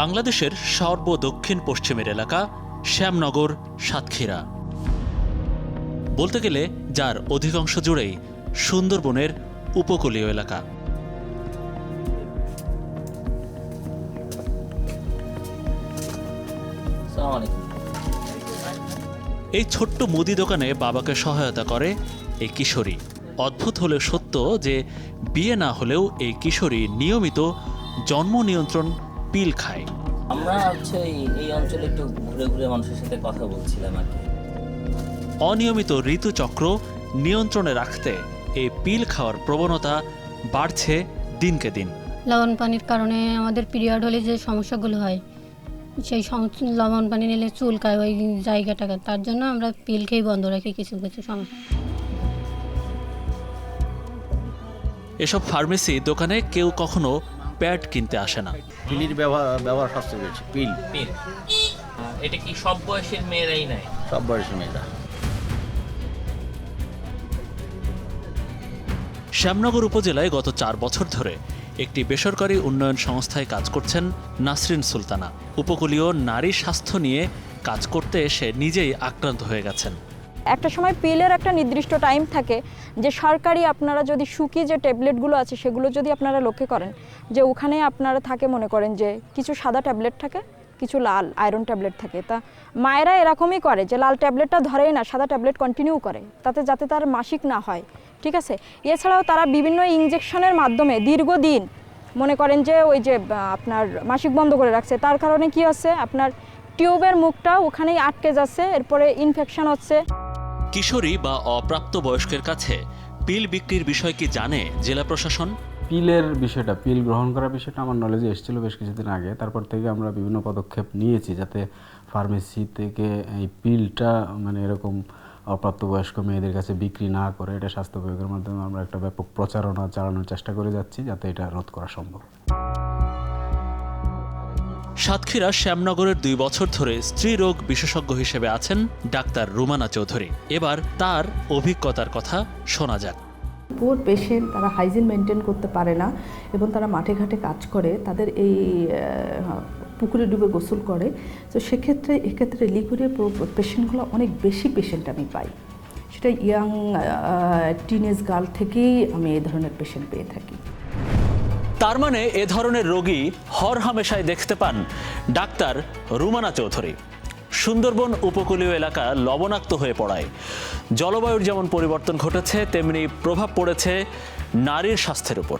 বাংলাদেশের সর্ব দক্ষিণ পশ্চিমের এলাকা শ্যামনগর সাতক্ষীরা। বলতে গেলে যার অধিকাংশ জুড়েই সুন্দরবনের উপকূলীয় এলাকা। এই ছোট্ট মুদি দোকানে বাবাকে সহায়তা করে এই কিশোরী। অদ্ভুত হলেও সত্য যে বিয়ে না হলেও এই কিশোরী নিয়মিত জন্ম নিয়ন্ত্রণ পিল খায়। আমরা হচ্ছে এই- এই অঞ্চলে একটু ঘুরে ঘুরে মানুষের সাথে কথা বলছিলাম আর কি। অনিয়মিত ঋতুচক্র নিয়ন্ত্রণে রাখতে এই পিল খাওয়ার প্রবণতা বাড়ছে দিনকে দিন। লবণ পানির কারণে আমাদের পিরিয়ড হলে যে সমস্যাগুলো হয় সেই লবণ পানি নিলে চুলকায় ওই জায়গাটাকে তার জন্য আমরা পিল খেয়ে বন্ধ রাখি কিছু কিছু সমস্যা এসব ফার্মেসি দোকানে কেউ কখনো প্যাড কিনতে আসে না। পিলির ব্যবহার ব্যবহার সবচেয়ে বেশি পিল পিল এটা কি সব বয়সের মেয়েরাই নেয়? সব বয়সী মেয়েরা। শ্যামনগর উপজেলায় গত চার বছর ধরে একটি বেসরকারি উন্নয়ন সংস্থায় কাজ করছেন নাসরিন সুলতানা। উপকূলীয় নারী স্বাস্থ্য নিয়ে কাজ করতে এসে নিজেই আক্রান্ত হয়ে গেছেন। একটা সময় পিলের একটা নির্দিষ্ট টাইম থাকে যে সরকারি আপনারা যদি শুকি যে ট্যাবলেটগুলো আছে সেগুলো যদি আপনারা লক্ষ্য করেন, যে ওখানে আপনারা থাকে মনে করেন যে কিছু সাদা ট্যাবলেট থাকে, কিছু লাল আয়রন ট্যাবলেট থাকে। তা মায়েরা এরকমই করে যে লাল ট্যাবলেটটা ধরেই না, সাদা ট্যাবলেট কন্টিনিউ করে, তাতে যাতে তার মাসিক না হয়, ঠিক আছে? এছাড়াও তারা বিভিন্ন ইঞ্জেকশনের মাধ্যমে দীর্ঘদিন মনে করেন যে ওই যে আপনার মাসিক বন্ধ করে রাখছে। তার কারণে কি হচ্ছে? আপনার টিউবের মুখটা ওখানেই আটকে যাচ্ছে এরপরে ইনফেকশন হচ্ছে। কিশোরী বা অপ্রাপ্ত বয়স্কের কাছে পিল বিক্রির বিষয় কি জানে জেলা প্রশাসন? পিলের বিষয়টা পিল গ্রহণ করার বিষয়টা আমার নলেজে এসেছিল বেশ কিছুদিন আগে। তারপর থেকে আমরা বিভিন্ন পদক্ষেপ নিয়েছি যাতে ফার্মেসি থেকে এই পিলটা মানে এরকম অপ্রাপ্তবয়স্ক মেয়েদের কাছে বিক্রি না করে এটা স্বাস্থ্য বিভাগের মাধ্যমে আমরা একটা ব্যাপক প্রচারণা চালানোর চেষ্টা করে যাচ্ছি যাতে এটা রোধ করা সম্ভব। সাতক্ষীরা শ্যামনগরের দুই বছর ধরে স্ত্রীরোগ বিশেষজ্ঞ হিসেবে আছেন ডাক্তার রুমানা চৌধুরী। এবার তার অভিজ্ঞতার কথা শোনা যাক। পুয়ার পেশেন্ট তারা হাইজিন মেনটেন করতে পারে না এবং তারা মাঠে ঘাটে কাজ করে, তাদের এই পুকুরে ডুবে গোসল করে। তো সেক্ষেত্রে, এক্ষেত্রে লিকুইডের পেশেন্টগুলো অনেক বেশি পেশেন্ট আমি পাই। সেটা ইয়াং টিনেজ গার্ল থেকেই আমি এই ধরনের পেশেন্ট পেয়ে থাকি। তার মানে এ ধরনের রোগী হর হামেশায় দেখতে পান ডাক্তার রুমানা চৌধুরী। সুন্দরবন উপকূলীয় এলাকা লবণাক্ত হয়ে পড়ায়। জলবায়ুর যেমন পরিবর্তন ঘটেছে, তেমনি প্রভাব পড়েছে নারীর স্বাস্থ্যের উপর।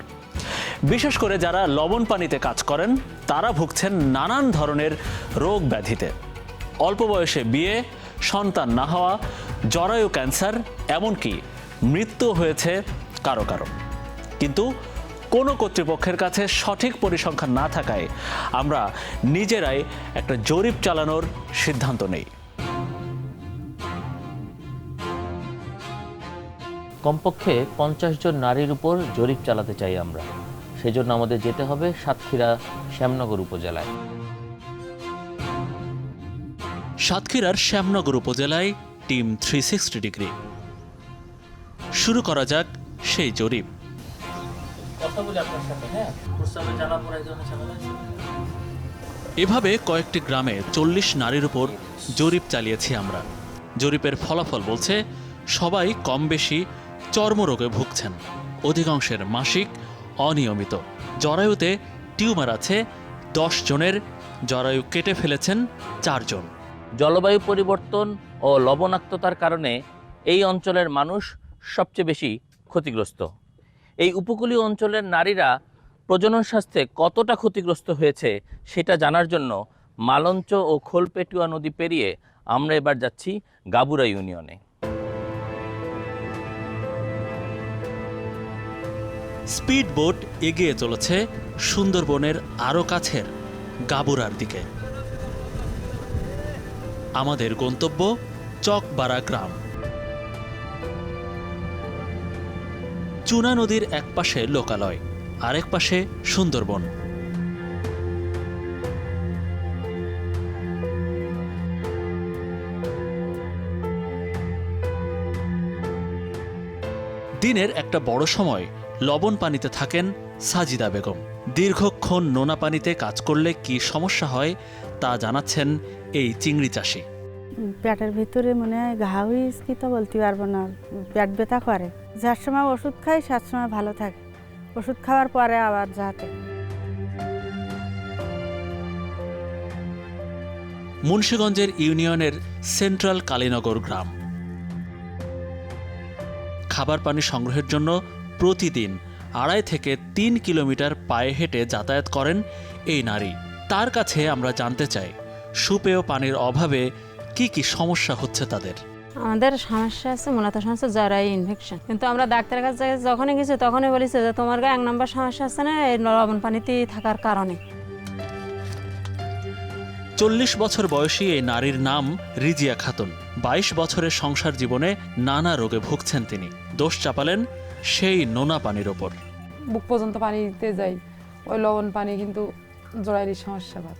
বিশেষ করে যারা লবণ পানিতে কাজ করেন, তারা ভুগছেন নানান ধরনের রোগ ব্যাধিতে। অল্প বয়সে বিয়ে, সন্তান না হওয়া, জরায়ু ক্যান্সার, এমনকি মৃত্যু হয়েছে কারও কারও। কিন্তু কোনো কর্তৃপক্ষের কাছে সঠিক পরিসংখ্যান না থাকায় আমরা নিজেরাই একটা জরিপ চালানোর সিদ্ধান্ত নেই। কমপক্ষে পঞ্চাশ জন নারীর উপর জরিপ চালাতে চাই আমরা। সেজন্য আমাদের যেতে হবে সাতক্ষীরা শ্যামনগর উপজেলায়। সাতক্ষীরার শ্যামনগর উপজেলায় টিম থ্রি সিক্সটি ডিগ্রি। শুরু করা যাক সেই জরিপ। কথা বলি আপনার সাথে হ্যাঁ? প্রস্তাবে জ্বালা পড়া এই ধরনের ঝামেলা এভাবে কয়েকটি গ্রামে চল্লিশ নারীর উপর জরিপ চালিয়েছি আমরা। জরিপের ফলাফল বলছে সবাই কম বেশি চর্মরোগে ভুগছেন। অধিকাংশের মাসিক অনিয়মিত। জরায়ুতে টিউমার আছে দশ জনের জরায়ু কেটে ফেলেছেন চারজন জলবায়ু পরিবর্তন ও লবণাক্ততার কারণে এই অঞ্চলের মানুষ সবচেয়ে বেশি ক্ষতিগ্রস্ত। এই উপকূলীয় অঞ্চলের নারীরা প্রজনন স্বাস্থ্যে কতটা ক্ষতিগ্রস্ত হয়েছে সেটা জানার জন্য মালঞ্চ ও খোলপেটুয়া নদী পেরিয়ে আমরা এবার যাচ্ছি গাবুরা ইউনিয়নে। স্পিড বোট এগিয়ে চলেছে সুন্দরবনের আরও কাছের গাবুরার দিকে। আমাদের গন্তব্য চকবাড়া গ্রাম। চুনা নদীর এক পাশে লোকালয়, আরেক পাশে সুন্দরবন। দিনের একটা বড় সময়, লবণ পানিতে থাকেন সাজিদা বেগম। দীর্ঘক্ষণ নোনা পানিতে কাজ করলে কি সমস্যা হয়, তা জানাচ্ছেন এই চিংড়ি চাষি। পেটের ভিতরে মনে হয় ঘা হয়েছে তো বলতে পারব না, পেট ব্যথা করে। যার সময় ওষুধ খাই সাত সময় ভালো থাকে। ওষুধ খাওয়ার পরে আবার যাতে। মুন্সীগঞ্জের ইউনিয়নের সেন্ট্রাল কালীনগর গ্রাম। খাবার পানি সংগ্রহের জন্য প্রতিদিন আড়াই থেকে তিন কিলোমিটার পায়ে হেঁটে যাতায়াত করেন এই নারী। তার কাছে আমরা জানতে চাই, সুপেয় পানির অভাবে কি কি সমস্যা হচ্ছে তাদের? আমাদের সমস্যা আছে মূলত সমস্যা জ্বরাই ইনফেকশন কিন্তু আমরা ডাক্তারের কাছে যখনই গেছি তখনই বলেছে যে তোমার গায়ে এক নম্বর সমস্যা আছে না এই লবণ পানিতে থাকার কারণে। চল্লিশ বছর বয়সী এই নারীর নাম রিজিয়া খাতুন। বাইশ বছরের সংসার জীবনে নানা রোগে ভুগছেন তিনি। দোষ চাপালেন সেই নোনা পানির ওপর। বুক পর্যন্ত পানি দিতে যাই ওই লবণ পানি কিন্তু জোড়াইয়ের সমস্যা বাদ।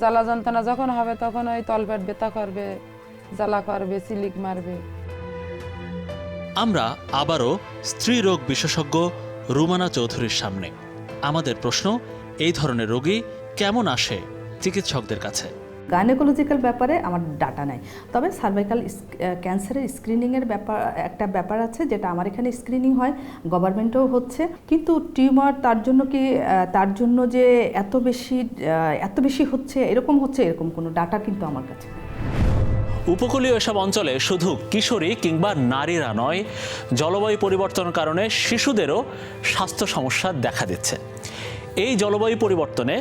জ্বালা যন্ত্রণা যখন হবে তখন ওই তলপেট ব্যথা করবে, জ্বালা করবে সিলিক মারবে। আমরা আবারও স্ত্রী রোগ বিশেষজ্ঞ রুমানা চৌধুরীর সামনে। আমাদের প্রশ্ন, এই ধরনের রোগী কেমন আসে চিকিৎসকদের কাছে? গাইনোকোলজিক্যাল ব্যাপারে আমার ডাটা নাই। তবে সার্ভাইকাল ক্যান্সারের স্ক্রিনিংয়ের ব্যাপার, একটা ব্যাপার আছে যেটা আমার এখানে স্ক্রিনিং হয় গভর্নমেন্টেও হচ্ছে। কিন্তু টিউমার তার জন্য কি তার জন্য যে এত বেশি এত বেশি হচ্ছে, এরকম হচ্ছে, এরকম কোনো ডাটা কিন্তু আমার কাছে উপকূলীয় এসব অঞ্চলে শুধু কিশোরী কিংবা নারীরা নয়, জলবায়ু পরিবর্তনের কারণে শিশুদেরও স্বাস্থ্য সমস্যা দেখা দিচ্ছে। এই জলবায়ু পরিবর্তনে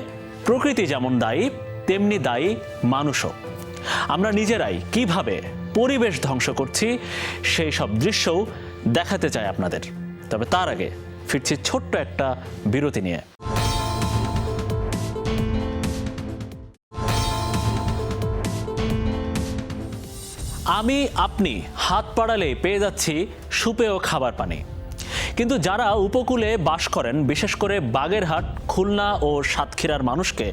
প্রকৃতি যেমন দায়ী তেমনি দায়ী মানুষও। আমরা নিজেরাই কীভাবে পরিবেশ ধ্বংস করছি, সেই সব দৃশ্যও দেখাতে চাই আপনাদের। তবে তার আগে ফিরছি ছোট্ট একটা বিরতি নিয়ে। আমি, আপনি হাত পাড়ালে পেয়ে যাচ্ছি সুপেয় খাবার পানি। কিন্তু যারা উপকূলে বাস করেন, বিশেষ করে বাগেরহাট, খুলনা ও সাতক্ষীরার মানুষকে,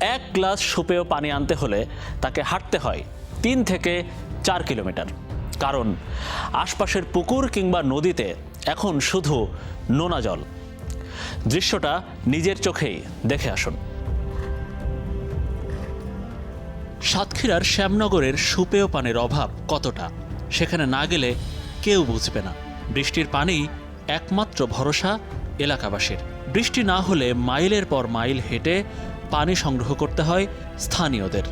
এক গ্লাস সুপেয় পানি আনতে হলে তাকে হাঁটতে হয় তিন থেকে চার কিলোমিটার। কারণ আশপাশের পুকুর কিংবা নদীতে এখন শুধু নোনা জল। দৃশ্যটা নিজের চোখেই দেখে আসুন। সাতক্ষীরার শ্যামনগরের সুপেয় পানির অভাব কতটা? সেখানে না গেলে কেউ বুঝবে না। বৃষ্টির পানি একমাত্র ভরসা এলাকাবাসীর। বৃষ্টি না হলে মাইলের পর মাইল হেঁটে পানি সংগ্রহ করতে হয় স্থানীয়দের।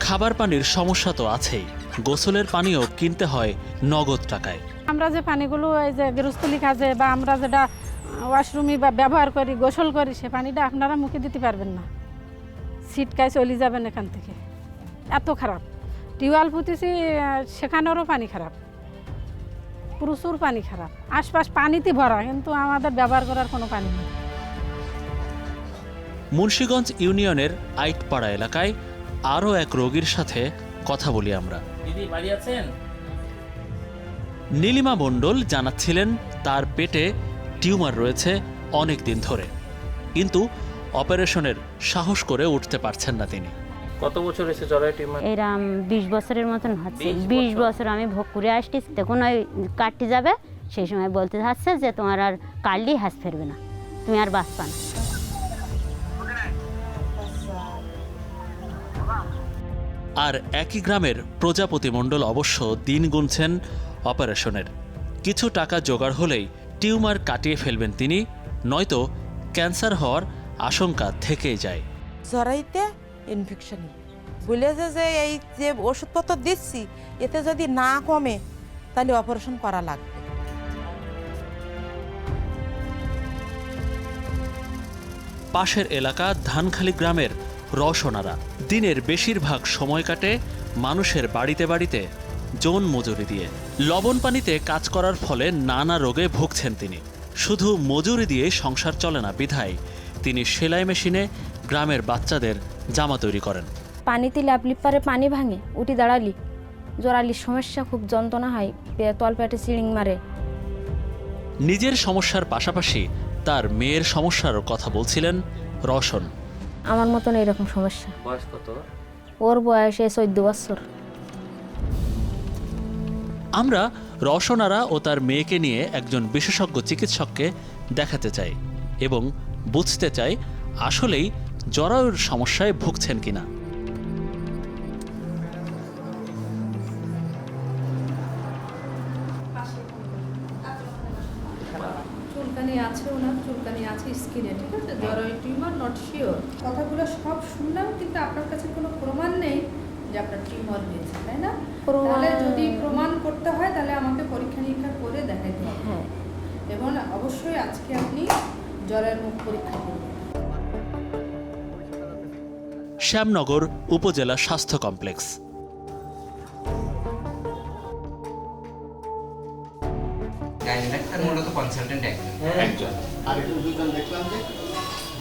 খাবার পানির সমস্যা তো আছেই। গোসলের পানিও কিনতে হয় নগদ টাকায়। আমরা যে পানিগুলো এই যে গৃহস্থলী কাজে বা আমরা যেটা ওয়াশরুমে বা ব্যবহার করি, গোসল করি, সে পানিটা আপনারা মুখে দিতে পারবেন না। ছিটকায় চলে যাবেন এখান থেকে। এত খারাপ। টিউবওয়েল পুঁতেছি সেখানেরও পানি খারাপ। প্রচুর পানি খারাপ। আশপাশ পানিতে ভরা কিন্তু আমাদের ব্যবহার করার কোনো পানি নেই। মুন্সীগঞ্জ ইউনিয়নের আইটপাড়া এলাকায় আরও এক রোগীর সাথে কথা বলি আমরা। দিদি বাড়ি আছেন? নীলিমা মণ্ডল জানাচ্ছিলেন তার পেটে টিউমার রয়েছে অনেক দিন ধরে। কিন্তু অপারেশনের সাহস করে উঠতে পারছেন না তিনি। কত বছর এসে জরায় টিউমার? এরম বিশ বছরের মতন হচ্ছে। 20 বিশ বছর? আমি ভোগ করে আসছি তখন ওই কাটতে যাবে সেই সময় বলতে থাকছে যে তোমার আর কাটলেই হাঁস ফেরবে না তুমি আর বাঁচবা না। আর একই গ্রামের প্রজাপতি মণ্ডল অবশ্য দিন গুনছেন অপারেশনের। কিছু টাকা জোগাড় হলেই টিউমার কাটিয়ে ফেলবেন তিনি নয়তো ক্যান্সার হওয়ার আশঙ্কা থেকেই যায়। জরাইতে ইনফেকশন বলেছে যে এই যে ওষুধপত্র দিচ্ছি, এতে যদি না কমে, তাহলে অপারেশন করা লাগবে। পাশের এলাকা ধানখালি গ্রামের রসনারা দিনের বেশিরভাগ সময় কাটে মানুষের বাড়িতে বাড়িতে যৌন মজুরি দিয়ে। লবণ পানিতে কাজ করার ফলে নানা রোগে ভুগছেন তিনি। শুধু মজুরি দিয়ে সংসার চলে না বিধায়। তিনি সেলাই মেশিনে গ্রামের বাচ্চাদের জামা তৈরি করেন। পানিতে ল্যাপলিপ পারে পানি ভাঙে উঠি দাঁড়ালি। জোরালির সমস্যা খুব যন্ত্রণা হয় পে- তল পেটে চিড়িং মারে। নিজের সমস্যার পাশাপাশি তার মেয়ের সমস্যারও কথা বলছিলেন রওশন। আমার মতন এরকম সমস্যা। বয়স কত? ওর বয়সে চোদ্দ বছর। আমরা রওশনারা ও তার মেয়েকে নিয়ে একজন বিশেষজ্ঞ চিকিৎসককে দেখাতে চাই এবং বুঝতে চাই আসলেই জরায়ুর সমস্যায় ভুগছেন কিনা? চুলকানি আছে ওনার চুলকানি আছে স্কিনে ঠিক আছে? জরায়ু টিউমার নট শিওর কথাগুলো সব শুনলাম কিন্তু আপনার কাছে কোনো প্রমাণ নেই যে আপনার টিউমার হয়েছে তাই না? তাহলে যদি প্রমাণ করতে হয় তাহলে আমাকে পরীক্ষা নিরীক্ষা করে দেখাইতে হবে। হ্যাঁ। এবং অবশ্যই আজকে আপনি জ্বরের মুখ পরীক্ষা করবেন। শ্যামনগর উপজেলা স্বাস্থ্য কমপ্লেক্স। ডাক্তার মূলত কনসালটেন্ট একজন। একজন।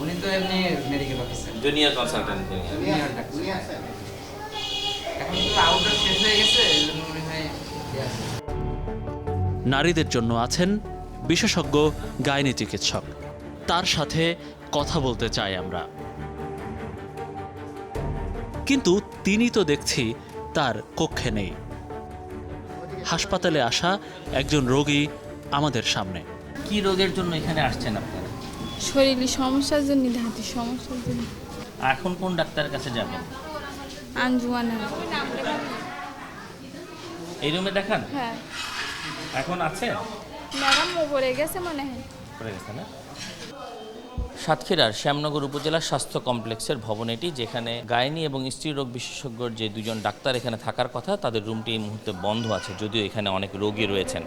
উনি তো এমনি medical officer junior consultant junior doctor এখন তো আউটডোর শেষ হয়ে গেছে মনে হয় ইয়ে নারীদের জন্য আছেন বিশেষজ্ঞ গাইনি চিকিৎসক। তার সাথে কথা বলতে চাই আমরা। কিন্তু তিনি তো দেখছি তার কক্ষে নেই। হাসপাতালে আসা একজন রোগী আমাদের সামনে। কি রোগের জন্য এখানে আসছেন আপনারা? শরীরে সমস্যার জন্য হাতের সমস্যার জন্য। এখন কোন ডাক্তারের কাছে যাবেন? আঞ্জুমানা এই রুমে দেখান? হ্যাঁ। এখন আছে? ম্যাডাম ওপরে গেছে মনে হয়। পড়ে গেছে না? সাতক্ষীরার শ্যামনগর উপজেলা স্বাস্থ্য কমপ্লেক্সের ভবন এটি, যেখানে গাইনি এবং স্ত্রী রোগ বিশেষজ্ঞর যে দুজন ডাক্তার এখানে থাকার কথা, তাদের রুমটি এই মুহূর্তে বন্ধ আছে, যদিও এখানে অনেক রোগী রয়েছেন।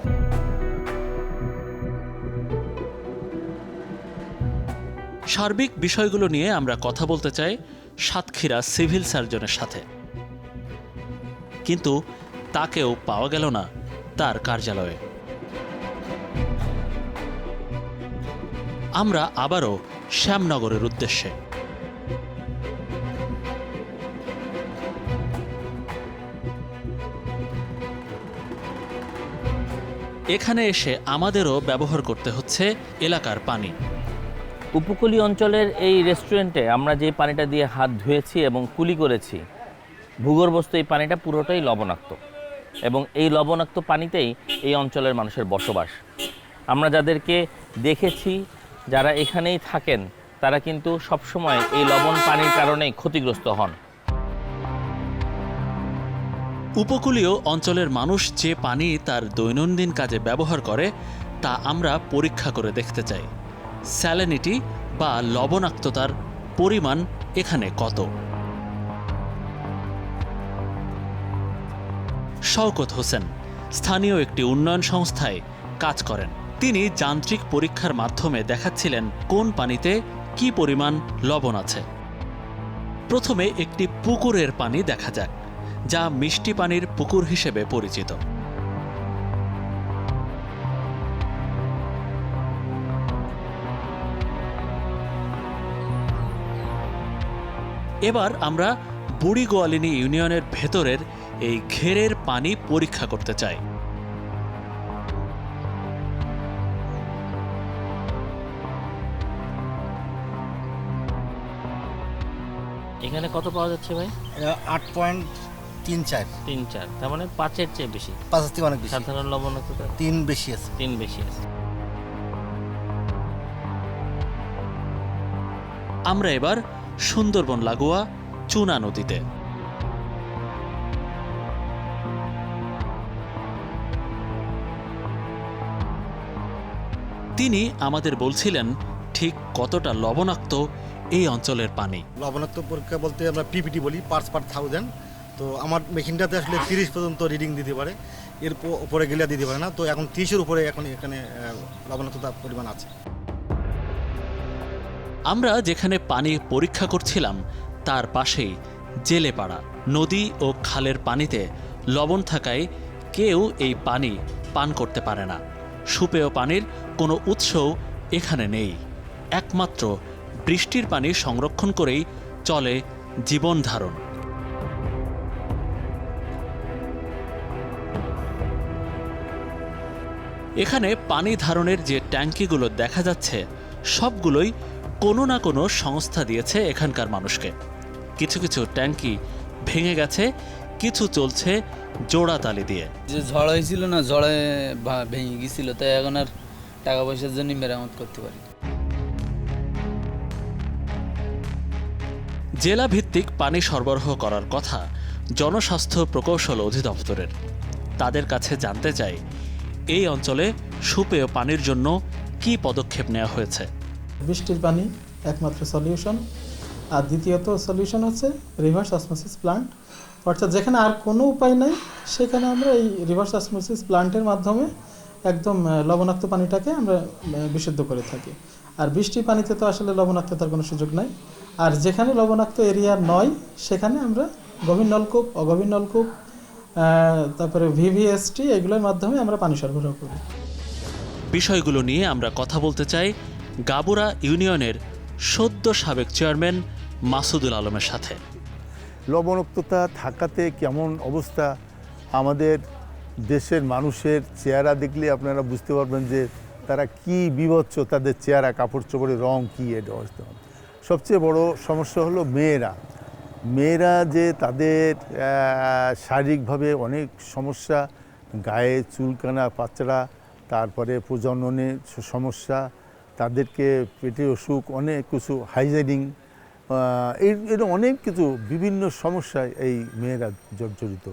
সার্বিক বিষয়গুলো নিয়ে আমরা কথা বলতে চাই সাতক্ষীরা সিভিল সার্জনের সাথে। কিন্তু তাকেও পাওয়া গেল না তার কার্যালয়ে। আমরা আবারও শ্যামনগরের উদ্দেশ্যে। এখানে এসে আমাদেরও ব্যবহার করতে হচ্ছে এলাকার পানি। উপকূলীয় অঞ্চলের এই রেস্টুরেন্টে আমরা যে পানিটা দিয়ে হাত ধুয়েছি এবং কুলি করেছি, ভূগর্ভস্থ এই পানিটা পুরোটাই লবণাক্ত। এবং এই লবণাক্ত পানিতেই এই অঞ্চলের মানুষের বসবাস। আমরা যাদেরকে দেখেছি যারা এখানেই থাকেন, তারা কিন্তু সবসময় এই লবণ পানির কারণেই ক্ষতিগ্রস্ত হন। উপকূলীয় অঞ্চলের মানুষ যে পানি তার দৈনন্দিন কাজে ব্যবহার করে, তা আমরা পরীক্ষা করে দেখতে চাই। স্যালিনিটি বা লবণাক্ততার পরিমাণ এখানে কত? শওকত হোসেন, স্থানীয় একটি উন্নয়ন সংস্থায় কাজ করেন। তিনি যান্ত্রিক পরীক্ষার মাধ্যমে দেখাচ্ছিলেন কোন পানিতে কি পরিমাণ লবণ আছে। প্রথমে একটি পুকুরের পানি দেখা যাক যা মিষ্টি পানির পুকুর হিসেবে পরিচিত। এবার আমরা বুড়ি গোয়ালিনী ইউনিয়নের ভেতরের এই ঘেরের পানি পরীক্ষা করতে চাই। কত পাওয়া যাচ্ছে ভাই? আট পয়েন্ট তিন চার। তিন চার তার মানে পাঁচের চেয়ে বেশি। পাঁচের থেকে অনেক বেশি। সাধারণ লবণাক্ততা তিন বেশি আছে। তিন বেশি আছে। আমরা এবার সুন্দরবন লাগোয়া চুনা নদীতে। তিনি আমাদের বলছিলেন ঠিক কতটা লবণাক্ত এই অঞ্চলের পানি। লবণাক্ত পরীক্ষা বলতে আমরা পিপিটি বলি পার্স পার থাউজেন্ড তো আমার মেশিনটাতে আসলে তিরিশ পর্যন্ত রিডিং দিতে পারে এর উপরে গেলে দিতে পারে না। তো এখন তিরিশের উপরে এখন এখানে লবণাক্ততার পরিমাণ আছে। আমরা যেখানে পানি পরীক্ষা করছিলাম তার পাশেই জেলেপাড়া নদী ও খালের পানিতে লবণ থাকায় কেউ এই পানি পান করতে পারে না। সুপেয় পানির কোনো উৎসও এখানে নেই। একমাত্র বৃষ্টির পানি সংরক্ষণ করেই চলে জীবন ধারণ। এখানে পানি ধারণের যে ট্যাঙ্কিগুলো দেখা যাচ্ছে, সবগুলোই কোনো না কোনো সংস্থা দিয়েছে এখানকার মানুষকে। কিছু কিছু ট্যাঙ্কি ভেঙে গেছে, কিছু চলছে জোড়া তালি দিয়ে। যে ঝড় হয়েছিল না, ঝড়ে ভেঙে গেছিল, তাই এখন আর টাকা পয়সার জন্য মেরামত করতে পারি। জেলা ভিত্তিক পানি সরবরাহ করার কথা জনস্বাস্থ্য প্রকৌশল অধিদপ্তরের। তাদের কাছে জানতে চাই, এই অঞ্চলে সুপেয় পানির জন্য কী পদক্ষেপ নেওয়া হয়েছে? বৃষ্টির পানি একমাত্র সলিউশন আর দ্বিতীয়ত সলিউশন হচ্ছে রিভার্স অসমোসিস প্লান্ট অর্থাৎ যেখানে আর কোনো উপায় নাই, সেখানে আমরা এই রিভার্স অসমোসিস প্লান্টের মাধ্যমে একদম লবণাক্ত পানিটাকে আমরা বিশুদ্ধ করে থাকি। আর বৃষ্টির পানিতে তো আসলে লবণাক্ততার কোনো সুযোগ নাই। আর যেখানে লবণাক্ত এরিয়া নয় সেখানে আমরা গভীর নলকূপ অগভীর নলকূপ তারপরে ভিভিএসটি এগুলোর মাধ্যমে আমরা পানি সরবরাহ করি। বিষয়গুলো নিয়ে আমরা কথা বলতে চাই গাবুরা ইউনিয়নের সদ্য সাবেক চেয়ারম্যান মাসুদুল আলমের সাথে। লবণাক্ততা থাকাতে কেমন অবস্থা? আমাদের দেশের মানুষের চেহারা দেখলে আপনারা বুঝতে পারবেন যে তারা কি বিভৎস তাদের চেহারা কাপড় চোপড়ের রং কী এটা অবস্থা সবচেয়ে বড় সমস্যা হলো মেয়েরা। মেয়েরা যে তাদের শারীরিকভাবে অনেক সমস্যা, গায়ে চুলকানা পাচড়া তারপরে প্রজননে স- সমস্যা, তাদেরকে পেটে অসুখ, অনেক কিছু হাইজেনিং এর অনেক কিছু বিভিন্ন সমস্যায় এই মেয়েরা জর্জরিত।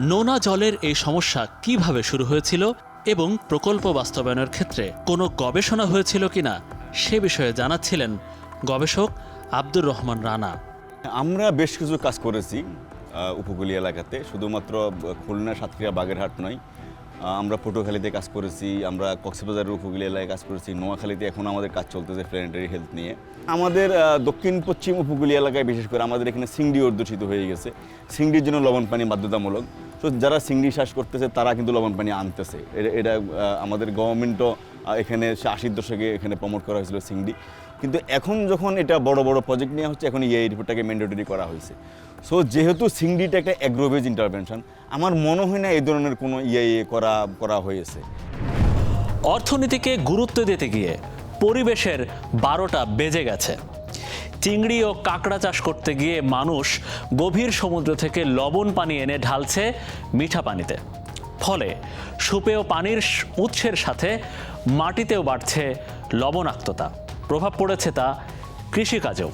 নোনা জলের এই সমস্যা কীভাবে শুরু হয়েছিল এবং প্রকল্প বাস্তবায়নের ক্ষেত্রে কোনো গবেষণা হয়েছিল কিনা সে বিষয়ে জানাচ্ছিলেন গবেষক আব্দুর রহমান রানা। আমরা বেশ কিছু কাজ করেছি উপকূলীয় এলাকাতে। শুধুমাত্র খুলনা, সাতক্ষীরা, বাগেরহাট নয়। আমরা পটুয়াখালীতে কাজ করেছি, আমরা কক্সবাজারের উপকূলীয় এলাকায় কাজ করেছি। নোয়াখালীতে এখন আমাদের কাজ চলতেছে প্ল্যানেটারি হেলথ নিয়ে। আমাদের দক্ষিণ, পশ্চিম উপকূলীয় এলাকায় বিশেষ করে আমাদের এখানে সিংড়ি অধ্যুষিত হয়ে গেছে। সিংড়ির জন্য লবণ পানি বাধ্যতামূলক। তো যারা সিংড়ি শ্বাস করতেছে, তারা কিন্তু লবণ পানি আনতেছে। এটা আমাদের গভর্নমেন্টও এখানে আশির দশকে এখানে প্রমোট করা হয়েছিল সিংড়ি কিন্তু এখন যখন এটা বড় বড় প্রজেক্ট নেওয়া হচ্ছে, এখন এই রিপোর্টটাকে ম্যান্ডেটরি করা হয়েছে। সো যেহেতু সিংডিটা একটা অ্যাগ্রোভেজ ইন্টারভেনশন আমার মনে হয় না এই ধরনের কোনো ইয়ে করা করা হয়েছে। অর্থনীতিকে গুরুত্ব দিতে গিয়ে পরিবেশের বারোটা বেজে গেছে। চিংড়ি ও কাঁকড়া চাষ করতে গিয়ে মানুষ গভীর সমুদ্র থেকে লবণ পানি এনে ঢালছে মিঠা পানিতে। ফলে সুপেয় পানির উৎসের সাথে মাটিতেও বাড়ছে লবণাক্ততা। প্রভাব পড়েছে তা কৃষিকাজেও।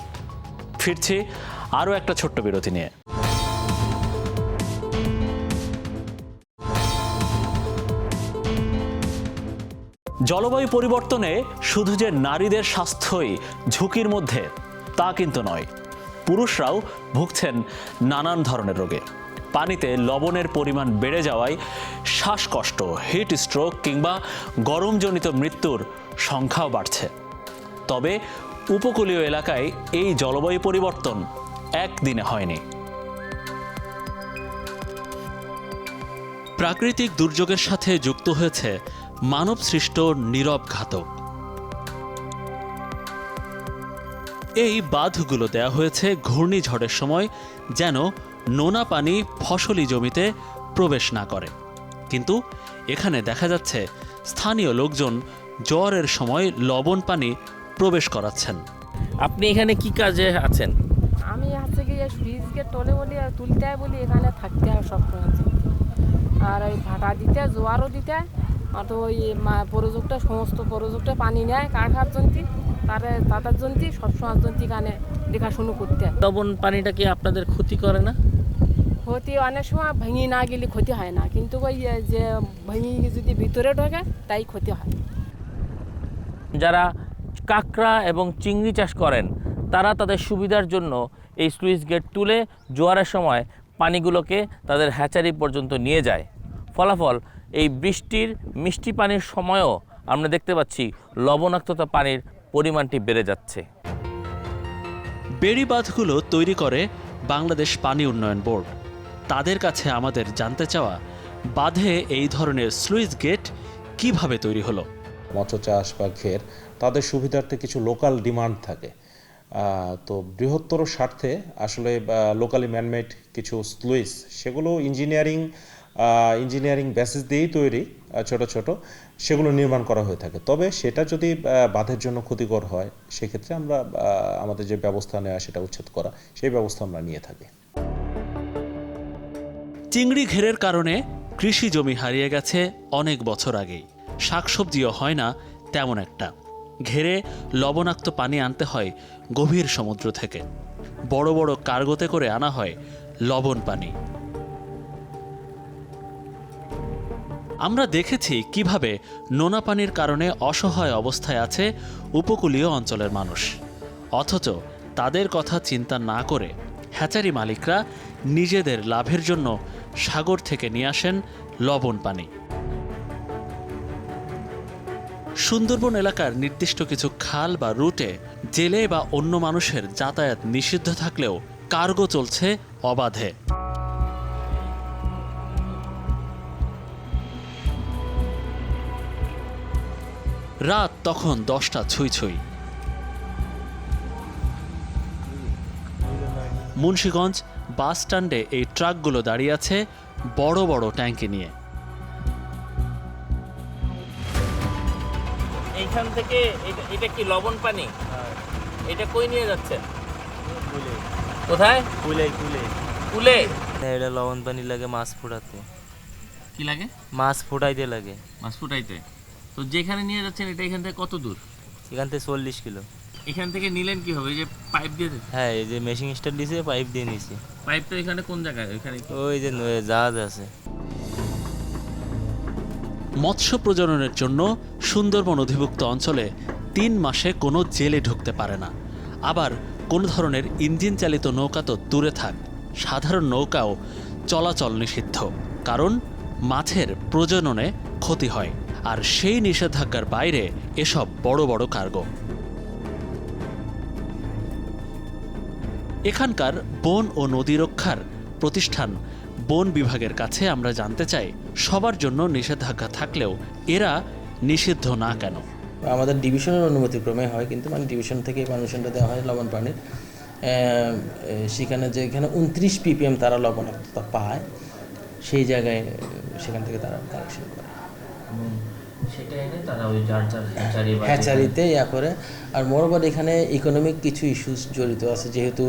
ফিরছি আরও একটা ছোট্ট বিরতি নিয়ে। জলবায়ু পরিবর্তনে শুধু যে নারীদের স্বাস্থ্যই ঝুঁকির মধ্যে, তা কিন্তু নয়। পুরুষরাও ভুগছেন নানান ধরনের রোগে। পানিতে লবণের পরিমাণ বেড়ে যাওয়ায় শ্বাসকষ্ট হিট স্ট্রোক কিংবা গরমজনিত মৃত্যুর সংখ্যাও বাড়ছে। তবে উপকূলীয় এলাকায় এই জলবায়ু পরিবর্তন একদিনে হয়নি। প্রাকৃতিক দুর্যোগের সাথে যুক্ত হয়েছে মানব সৃষ্ট নীরব ঘাতক। এই বাঁধগুলো দেয়া হয়েছে ঘূর্ণিঝড়ের সময় যেন নোনা পানি ফসলি জমিতে প্রবেশ না করে। কিন্তু এখানে দেখা যাচ্ছে স্থানীয় লোকজন জ্বরের সময় লবণ পানি প্রবেশ করাচ্ছেন। আপনি এখানে কি কাজে আছেন? আমি হচ্ছে কি ফ্রিজকে টলে বলি আর তুলতে হয় বলি এখানে থাকতে হয় সবসময় আর ওই ভাটা দিতে জোয়ারও দিতে আর তো ওই প্রযোগটা সমস্ত প্রযোগটা পানি নেয় কারখার জন্তি তারে তাদের জন্তি সবসময় জন্তি কানে দেখাশুনো করতে। হয় লবণ পানিটা কি আপনাদের ক্ষতি করে না? ক্ষতি অনেক সময় ভেঙে না গেলে ক্ষতি হয় না। কিন্তু ওই যে ভেঙে যদি ভিতরে ঢোকে তাই ক্ষতি হয়। যারা কাঁকড়া এবং চিংড়ি চাষ করেন তারা তাদের সুবিধার জন্য এই স্লুইস গেট তুলে জোয়ারের সময় পানিগুলোকে তাদের হ্যাচারি পর্যন্ত নিয়ে যায়। ফলাফল এই বৃষ্টির মিষ্টি পানির সময়ও আমরা দেখতে পাচ্ছি লবণাক্ততা পানির পরিমাণটি বেড়ে যাচ্ছে। বেড়িবাঁধগুলো তৈরি করে বাংলাদেশ পানি উন্নয়ন বোর্ড। তাদের কাছে আমাদের জানতে চাওয়া বাঁধে এই ধরনের স্লুইস গেট কীভাবে তৈরি হলো? মৎস্য চাষ বা ঘের তাদের সুবিধার্থে কিছু লোকাল ডিমান্ড থাকে। তো বৃহত্তর স্বার্থে আসলে লোকালি ম্যানমেড কিছু স্লুইস, সেগুলো ইঞ্জিনিয়ারিং ইঞ্জিনিয়ারিং বেসিস দিয়েই তৈরি ছোট ছোট, সেগুলো নির্মাণ করা হয়ে থাকে। তবে সেটা যদি বাঁধের জন্য ক্ষতিকর হয়, সেক্ষেত্রে আমরা আমাদের যে ব্যবস্থা নেওয়া সেটা উচ্ছেদ করা, সেই ব্যবস্থা আমরা নিয়ে থাকি। চিংড়ি ঘেরের কারণে কৃষি জমি হারিয়ে গেছে অনেক বছর আগেই। শাকসবজিও হয় না তেমন একটা। ঘেরে লবণাক্ত পানি আনতে হয় গভীর সমুদ্র থেকে। বড় বড় কার্গোতে করে আনা হয় লবণ পানি। আমরা দেখেছি কীভাবে নোনা পানির কারণে অসহায় অবস্থায় আছে উপকূলীয় অঞ্চলের মানুষ। অথচ তাদের কথা চিন্তা না করে হ্যাচারি মালিকরা নিজেদের লাভের জন্য সাগর থেকে নিয়ে আসেন লবণ পানি। সুন্দরবন এলাকার নির্দিষ্ট কিছু খাল বা রুটে জেলে বা অন্য মানুষের যাতায়াত নিষিদ্ধ থাকলেও কার্গো চলছে অবাধে। রাত তখন দশটা ছুঁই ছুঁই। মুন্সীগঞ্জ বাস স্ট্যান্ডে এই ট্রাকগুলো দাঁড়িয়ে আছে বড় বড় ট্যাঙ্কি নিয়ে। এইখান থেকে এটা এটা কি লবণ পানি? এটা কই নিয়ে যাচ্ছে কোথায়? কুলে কুলে। কুলে? এটা লবণ পানি লাগে মাছ ফুটাতে। কি লাগে? মাছ ফুটাইতে লাগে। মাছ ফুটাইতে। তো যেখানে নিয়ে যাচ্ছেন এটা এখান থেকে কত দূর? এখান থেকে চল্লিশ কিলো। এখান থেকে নিলেন কি হবে যে পাইপ দিয়ে হ্যাঁ এই যে মেশিন স্টার দিয়েছে পাইপ দিয়ে নিয়েছি পাইপ তো এখানে কোন জায়গায়? এখানে ওই যে নয়ে জাহাজ আছে। মৎস্য প্রজননের জন্য সুন্দরবন অধিভুক্ত অঞ্চলে তিন মাসে কোনো জেলে ঢুকতে পারে না। আবার কোনো ধরনের ইঞ্জিন চালিত নৌকা তো দূরে থাক। সাধারণ নৌকাও চলাচল নিষিদ্ধ কারণ মাছের প্রজননে ক্ষতি হয়। আর সেই নিষেধাজ্ঞার বাইরে এসব বড় বড় কার্গো। এখানকার বন ও নদী রক্ষার প্রতিষ্ঠান বন বিভাগের কাছে আমরা জানতে চাই সবার জন্য নিষেধাজ্ঞা থাকলেও এরা নিষিদ্ধ না কেন? আমাদের ডিভিশনের অনুমতিক্রমে হয় কিন্তু মানে ডিভিশন থেকে পারমিশনটা দেওয়া হয় লবণ পানির। সেখানে যেখানে উনত্রিশ পিপিএম তারা লবণাক্ততা পায় সেই জায়গায় সেখান থেকে তারা কালেকশন করে। সেটা এনে তারা ওই যার যার হ্যাচারি হ্যাচারিতে ইয়া করে। আর মোরবার এখানে ইকোনমিক কিছু ইস্যুস জড়িত আছে যেহেতু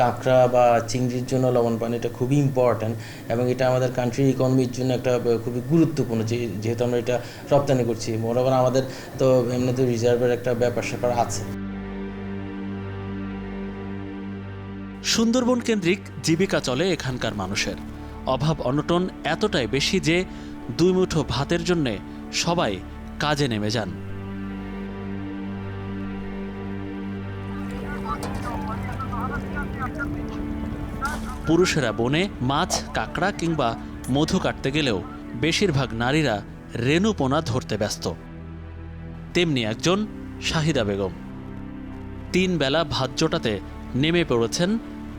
কাঁকড়া বা চিংড়ির জন্য লবণ পানিটা খুবই ইম্পর্ট্যান্ট এবং এটা আমাদের কান্ট্রির ইকোনমির জন্য একটা খুবই গুরুত্বপূর্ণ যেহেতু আমরা এটা রপ্তানি করছি। মোরবার আমাদের তো এমনিতে রিজার্ভের একটা ব্যাপার স্যাপার আছে। সুন্দরবন কেন্দ্রিক জীবিকা চলে এখানকার মানুষের। অভাব অনটন এতটাই বেশি যে দুই মুঠো ভাতের জন্যে সবাই কাজে নেমে যান। পুরুষেরা বনে মাছ কাঁকড়া কিংবা মধু কাটতে গেলেও বেশিরভাগ নারীরা রেণুপোনা ধরতে ব্যস্ত। তেমনি একজন শাহিদা বেগম। তিন বেলা ভাত জোটাতে নেমে পড়েছেন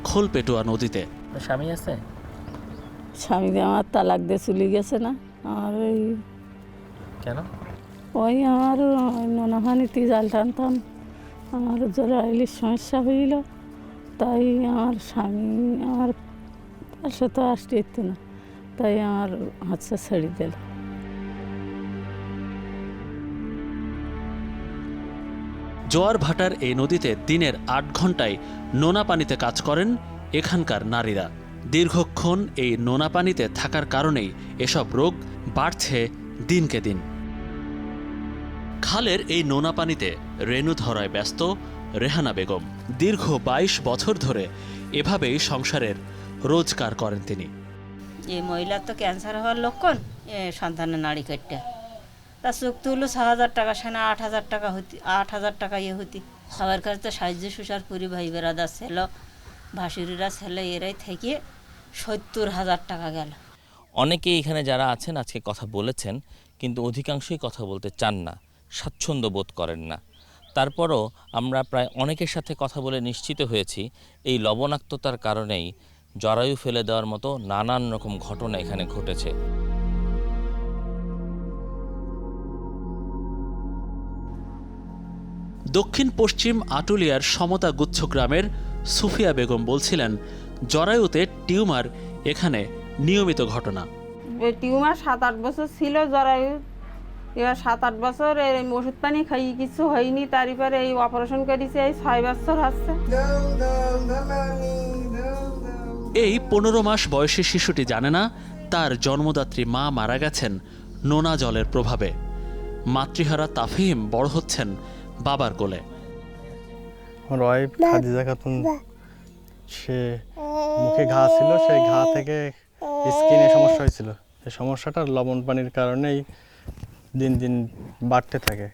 খোলপেটুয়া নদীতে। স্বামী আছে? স্বামী আমার তালাক দিয়ে চলে গেছে না। আর ওই কেন? ওই আমার নোনা পানিতে জাল টানতাম। আমার জরাইলির সমস্যা হইল। তাই আমার স্বামী আমার পাশে তো আসতে ইচ্ছে না। তাই আমার হাতটা ছেড়ে দিল। জোয়ার ভাটার এই নদীতে দিনের আট ঘন্টায় নোনা পানিতে কাজ করেন এখানকার নারীরা। দীর্ঘক্ষণ এই নোনা পানিতে থাকার কারণেই এসব রোগ বাড়ছে দিনকে দিন। খালের এই নোনা পানিতে রেণু ধরায় ব্যস্ত রেহানা বেগম। দীর্ঘ ২২ বছর ধরে এভাবেই সংসারের রোজগার করেন তিনি। এই মহিলার তো ক্যান্সার হওয়ার লক্ষণ এ সন্তানের নাড়ি কাটটা তা চোখ তুলো ছ হাজার টাকা সেনা আট হাজার টাকা হতি আট হাজার টাকা ইয়ে হতি। সবার কাছে তো সাহায্য সুসার করি ভাই বেড়াদা ছেলে ভাসুরিরা ছেলে এরাই থেকে সত্তর হাজার টাকা গেল। অনেকেই এখানে যারা আছেন আজকে কথা বলেছেন কিন্তু অধিকাংশই কথা বলতে চান না। স্বাচ্ছন্দ্য বোধ করেন না। তারপরও আমরা প্রায় অনেকের সাথে কথা বলে নিশ্চিত হয়েছি এই লবণাক্ততার কারণেই জরায়ু ফেলে দেওয়ার মতো নানান রকম ঘটনা এখানে ঘটেছে। দক্ষিণ পশ্চিম আটুলিয়ার সমতা গুচ্ছ গ্রামের সুফিয়া বেগম বলছিলেন জরায়ুতে টিউমার এখানে নিয়মিত ঘটনা। টিউমার সাত আট বছর ছিল জরায়ু এবার সাত আট বছর এই ওষুধ পানি খাই কিছু হয়নি তারপরে এই অপারেশন করেছে এই ছয় বছর হচ্ছে। এই পনেরো মাস বয়সী শিশুটি জানে না তার জন্মদাত্রী মা মারা গেছেন নোনা জলের প্রভাবে। মাতৃহারা তাফিম বড় হচ্ছেন বাবার কোলে। আমার ওয়াইফ খাদিজা খাতুন সে মুখে ঘা ছিল সেই ঘা থেকে স্কিনে সমস্যা হয়েছিল। এই সমস্যাটা লবণ পানির কারণেই দিন দিন বাড়তে থাকে।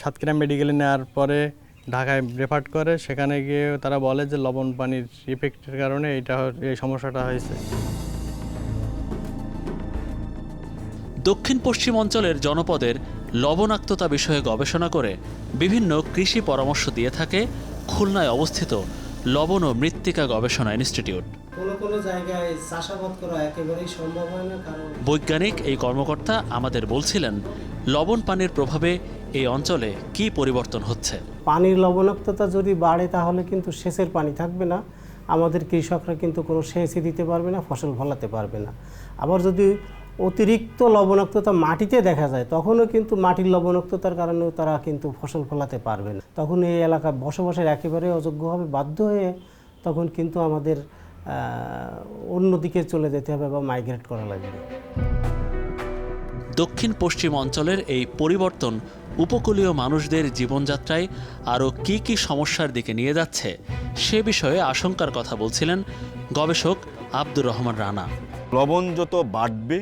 সাতক্ষীরা মেডিকেলে নেওয়ার পরে ঢাকায় রেফার করে, সেখানে গিয়ে তারা বলে যে লবণ পানির ইফেক্টের কারণে এটা এই সমস্যাটা হয়েছে। দক্ষিণ পশ্চিম অঞ্চলের জনপদের লবণাক্ততা বিষয়ে গবেষণা করে বিভিন্ন কৃষি পরামর্শ দিয়ে থাকে খুলনায় অবস্থিত লবণ ও মৃত্তিকা গবেষণা ইনস্টিটিউট। কোনো কোনো জায়গায় চাষাবাদ করা একেবারেই সম্ভব হয় না কারণ বৈজ্ঞানিক এই কর্মকর্তা আমাদের বলছিলেন লবণ পানির প্রভাবে এই অঞ্চলে কী পরিবর্তন হচ্ছে? পানির লবণাক্ততা যদি বাড়ে তাহলে কিন্তু সেচের পানি থাকবে না। আমাদের কৃষকরা কিন্তু কোনো সেচই দিতে পারবে না ফসল ফলাতে পারবে না। আবার যদি অতিরিক্ত লবণাক্ততা মাটিতে দেখা যায় তখনও কিন্তু মাটির লবণাক্ততার কারণেও তারা কিন্তু ফসল ফলাতে পারবে না। তখন এই এলাকা বসবাসের একেবারে অযোগ্য হবে বাধ্য হয়ে তখন কিন্তু আমাদের অন্যদিকে চলে যেতে হবে বা মাইগ্রেট করা লাগবে। দক্ষিণ পশ্চিম অঞ্চলের এই পরিবর্তন উপকূলীয় মানুষদের জীবনযাত্রায় আরও কী কী সমস্যার দিকে নিয়ে যাচ্ছে সে বিষয়ে আশঙ্কার কথা বলছিলেন গবেষক আব্দুর রহমান রানা। লবণ যত বাড়বে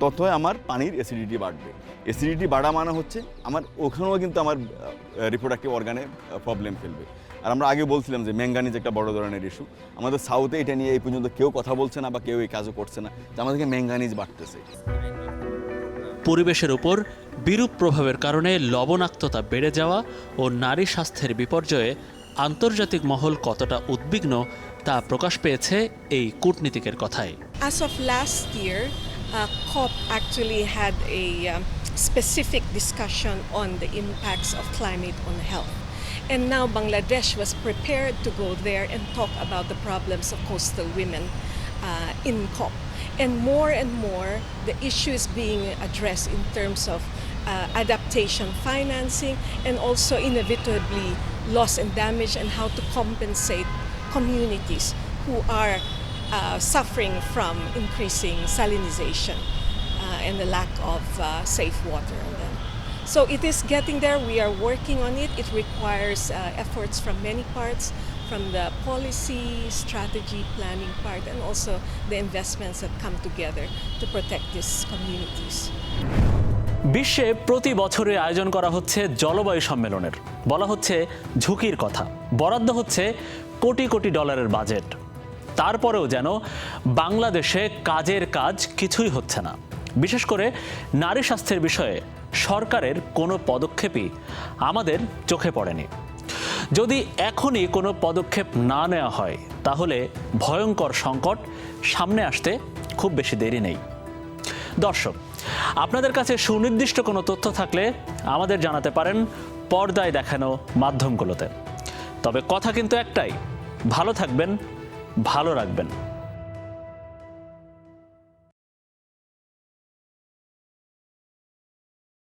ততই আমার পানির অ্যাসিডিটি বাড়বে। অ্যাসিডিটি বাড়া মানে হচ্ছে আমার ওখানেও কিন্তু আমার রিপ্রোডাক্টিভ অর্গানে প্রবলেম ফেলবে। আর আমরা আগে বলছিলাম যে ম্যাঙ্গানিজ একটা বড় ধরনের ইস্যু আমাদের সাউথে এটা নিয়ে এই পর্যন্ত কেউ কথা বলছে না বা কেউ এই কাজও করছে না। যে আমাদেরকে ম্যাঙ্গানিজ বাড়তেছে। পরিবেশের উপর বিরূপ প্রভাবের কারণে লবণাক্ততা বেড়ে যাওয়া ও নারী স্বাস্থ্যের বিপর্যয়ে আন্তর্জাতিক মহল কতটা উদ্বিগ্ন তা প্রকাশ পেয়েছে এই কূটনীতিকের কথায়। As of last year, COP actually had a um, specific discussion on the impacts of climate on health. And now Bangladesh was prepared to go there and talk about the problems of coastal women uh, in COP. And more and more, the issue is being addressed in terms of uh, adaptation financing and also inevitably loss and damage and how to compensate communities who are uh, suffering from increasing salinization uh, and the lack of uh, safe water on them. So it is getting there. We are working on it. It requires uh, efforts from many parts, from the policy, strategy, planning part, and also the investments that come together to protect these communities. বিশ্বে প্রতি বছরে আয়োজন করা হচ্ছে জলবায়ু সম্মেলনের বলা হচ্ছে ঝুঁকির কথা বরাদ্দ হচ্ছে কোটি কোটি ডলারের বাজেট তারপরেও যেন বাংলাদেশে কাজের কাজ কিছুই হচ্ছে না। বিশেষ করে নারী স্বাস্থ্যের বিষয়ে সরকারের কোনো পদক্ষেপই আমাদের চোখে পড়েনি। যদি এখনই কোনো পদক্ষেপ না নেওয়া হয়, তাহলে ভয়ঙ্কর সংকট সামনে আসতে খুব বেশি দেরি নেই। দর্শক, আপনাদের কাছে সুনির্দিষ্ট কোনো তথ্য থাকলে আমাদের জানাতে পারেন পর্দায় দেখানো মাধ্যমগুলোতে। তবে কথা কিন্তু একটাই, ভালো থাকবেন ভালো রাখবেন।